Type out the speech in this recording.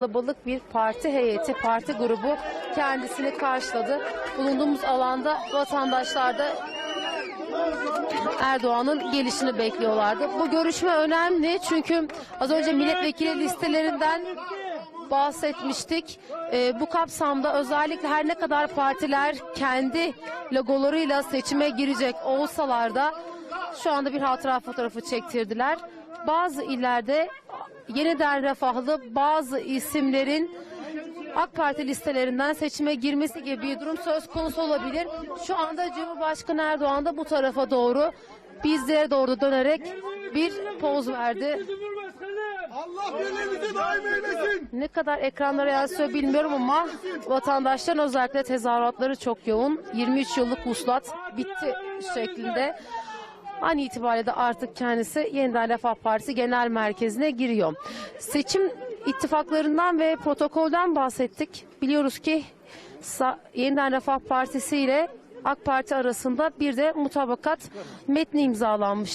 Kalabalık bir parti heyeti, parti grubu kendisini karşıladı. Bulunduğumuz alanda vatandaşlar da Erdoğan'ın gelişini bekliyorlardı. Bu görüşme önemli çünkü az önce milletvekili listelerinden bahsetmiştik. Ee, bu kapsamda özellikle her ne kadar partiler kendi logolarıyla seçime girecek olsalar da şu anda bir hatıra fotoğrafı çektirdiler. Bazı illerde yeniden refahlı bazı isimlerin AK Parti listelerinden seçime girmesi gibi bir durum söz konusu olabilir. Şu anda Cumhurbaşkanı Erdoğan da bu tarafa doğru bizlere doğru dönerek bir poz verdi. Allah birliğimizi daim eylesin. Ne kadar ekranlara yansıyor bilmiyorum ama vatandaşların özellikle tezahüratları çok yoğun. 23 yıllık vuslat bitti şeklinde. An itibariyle de artık kendisi Yeniden Refah Partisi Genel Merkezi'ne giriyor. Seçim ittifaklarından ve protokolden bahsettik. Biliyoruz ki Yeniden Refah Partisi ile AK Parti arasında bir de mutabakat metni imzalanmıştı.